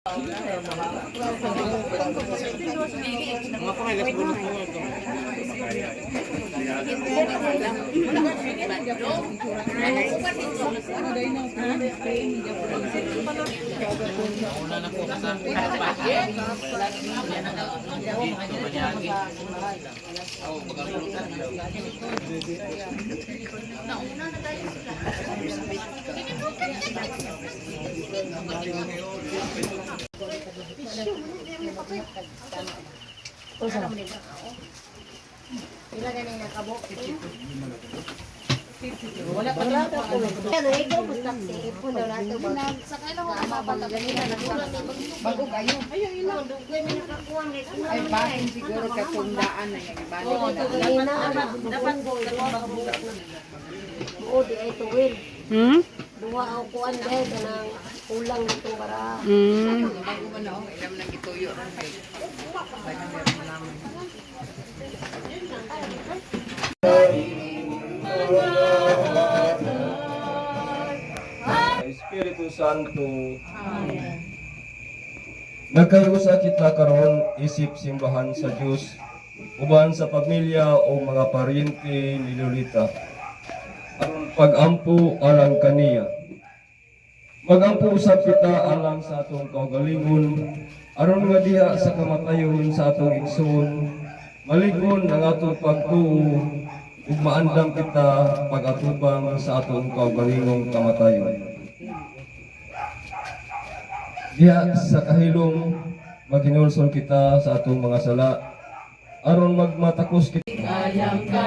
Mga kumain, let's go. Nauna na po na tayo sila. Ano, ikaw, basta si Ipon daw nato ba? Sa kailan ko mababa ganina nagulan ni Bago kayo. Ayun, ilo, dugay mi nakakuha. Ay, bahin siguro na yung ibalik Oo, na. ganina dapat ko Oo, di ay tuwil. Hmm? Duwa ako kuan dahil kanang ulang nito para Hmm. Bago man na, lang ituyo. Espiritu Santo. Nagkayusa kita karon isip simbahan sa Dios uban sa pamilya o mga paryente ni Lolita. Aron pagampo alang kaniya. Magampo usab kita alang sa atong kaugalingon aron nga diha sa kamatayon sa atong igsoon maligron ang atong pagtuo ug maandam kita pagatubang sa atong kaugalingong kamatayon. Diya sa kahilom, maghinulsol kita sa atong mga sala, aron magmatakos kita. gabi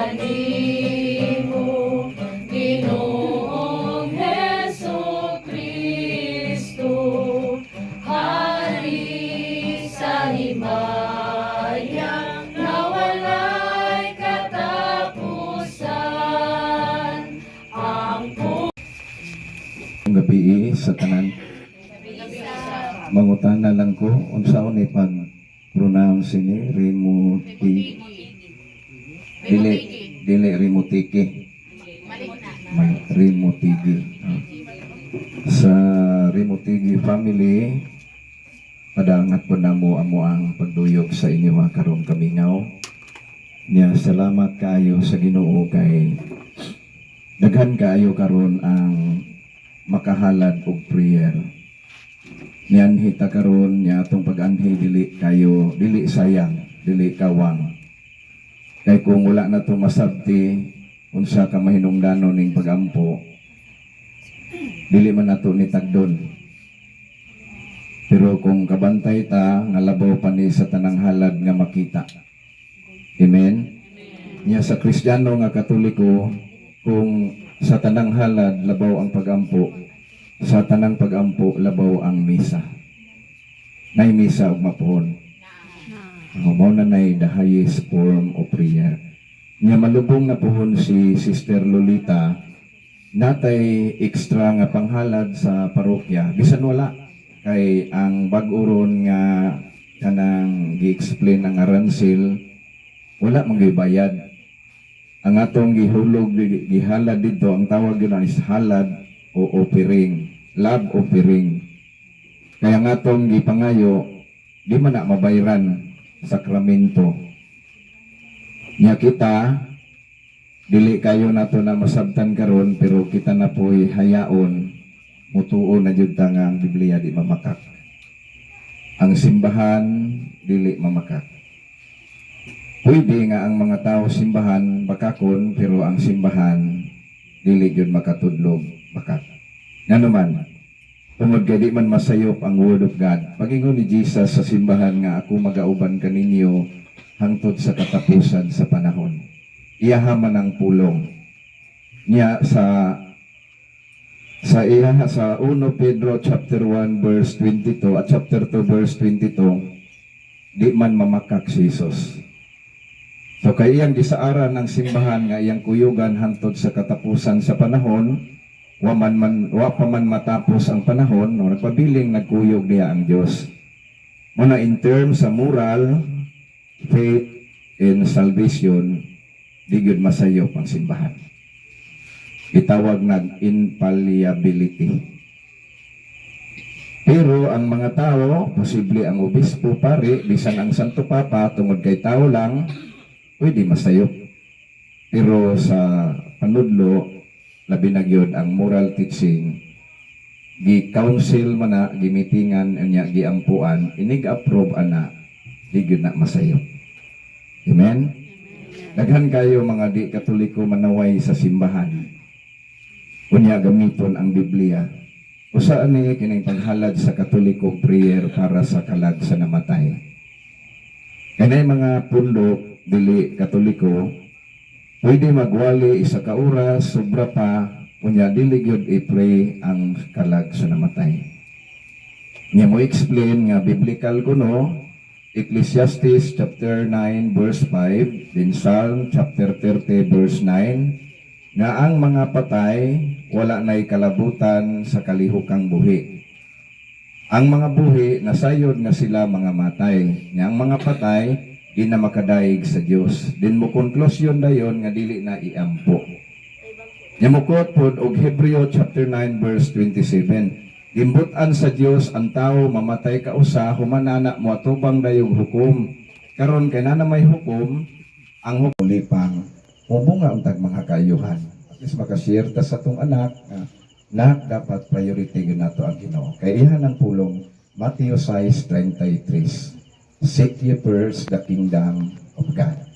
tanan mangutana lang ko. Unsaon ni pag pronounce ni Rimuti dili dili Rimutigi Ah. sa Rimutigi family padangat po namo amo ang pagduyok sa inyo mga karong kamingaw. Niya salamat kayo sa Ginoo kay daghan kaayo karon ang makahalad og prayer. Niyan hita karon niya atong pag-anhi dili kayo dili sayang, dili kawang. Kay kung wala na to masabti unsa ka mahinungdanon ning pagampo dili man nato ni tagdon. Pero kung kabantay ta nga labaw pa ni sa tanang halad nga makita. Amen. Niya sa Kristiyano nga Katoliko kung sa tanang halad labaw ang pagampo. Sa tanang pagampo labaw ang misa. Nay misa ug mapuhon. Mao na nay the highest form of prayer. Nya malubong na puhon si Sister Lolita natay extra nga panghalad sa parokya. Bisan wala. Kay ang bag-oron nga kanang gi-explain ang aransil wala mong ang atong gihulog gi- gihalad dito ang tawag yun is halad o offering love offering kaya ang atong gipangayo di man na mabayran sakramento. Niya kita dili kayo nato na masabtan karon pero kita na po'y hayaon. Mutuo na jud ta nga ang Biblia di mamakak. Ang simbahan dili mamakak Pwede nga ang mga tao simbahan bakakon pero ang simbahan dili gyud makatudlog bakat. Nga naman, tungod kay man masayop ang word of God. Pagingon ni Jesus sa simbahan nga ako magauban kaninyo hangtod sa katapusan sa panahon. Iyahaman ang pulong. Niya sa sa iya sa 1 Pedro chapter 1 verse 22 at chapter 2 verse 22 di man mamakak si Jesus. So kay iyang gisaaran ng simbahan nga iyang kuyugan hangtod sa katapusan sa panahon, wa man, man wa pa man matapos ang panahon, no, nagpabiling nagkuyog diya ang Dios. Muna in terms sa moral, faith, and salvation, di gyud masayop ang simbahan. Itawag nag infallibility. Pero ang mga tao, posible ang obispo, pare, bisan ang Santo Papa, tungod kay tao lang, pwede masayop. Pero sa panudlo, labi na gyud ang moral teaching, gi-council man na, gimitingan, niya, giampuan, inig-approve ana, di gyud na masayop. Amen? Daghan kayo mga di katoliko manaway sa simbahan. Unya gamiton ang Biblia. Usa ni kining paghalad sa katoliko prayer para sa kalag sa namatay. Kanay mga pundo dili katoliko pwede magwali isa ka oras sobra pa unya dili gyud i-pray ang kalag sa namatay. Nya mo explain nga biblical kuno Ecclesiastes chapter 9 verse 5, then Psalm chapter 30 verse 9, nga ang mga patay wala na'y kalabutan sa kalihukang buhi. Ang mga buhi nasayod nga sila mga matay. Nga ang mga patay di na makadaig sa Dios. Din mo konklusyon dayon nga dili na iampo. Nyamukot pod og Hebreo chapter 9 verse 27. Gimbutan sa Dios ang tao mamatay ka usa humanana mo atubang dayog hukom. Karon kay na may hukom ang hukom lipang mubunga untag mga kaayuhan. At least makashare ta sa tong anak nga nak dapat priority gyud nato ang Ginoo. Kay ihan ang pulong Matthew 6:33. Seek ye first the kingdom of God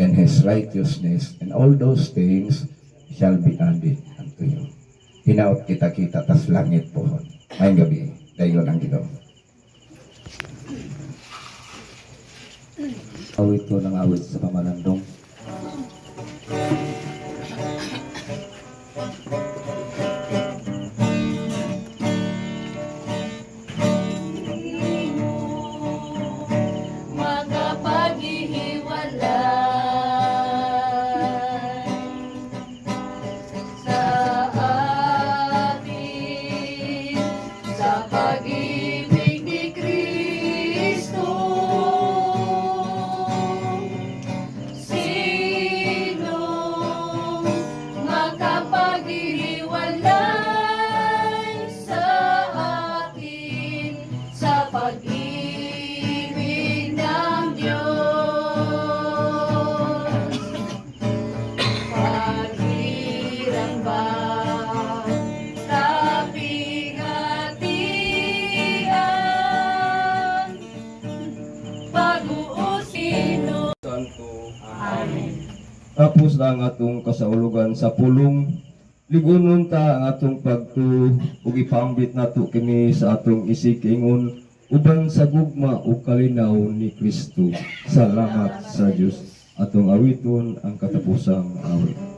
and his righteousness and all those things shall be added unto you. Hinaot kita-kita tas langit pohon. Mayang gabi, dayon ang Ginoo. awit ko ng awit sa pamalandong. Tapos na ang atong kasaulugan sa pulong ligunon ta ang atong pagtu ug ipambit nato kini sa atong isikingon uban sa gugma ug kalinaw ni Kristo. Salamat sa Dios. Atong awiton ang katapusang awit.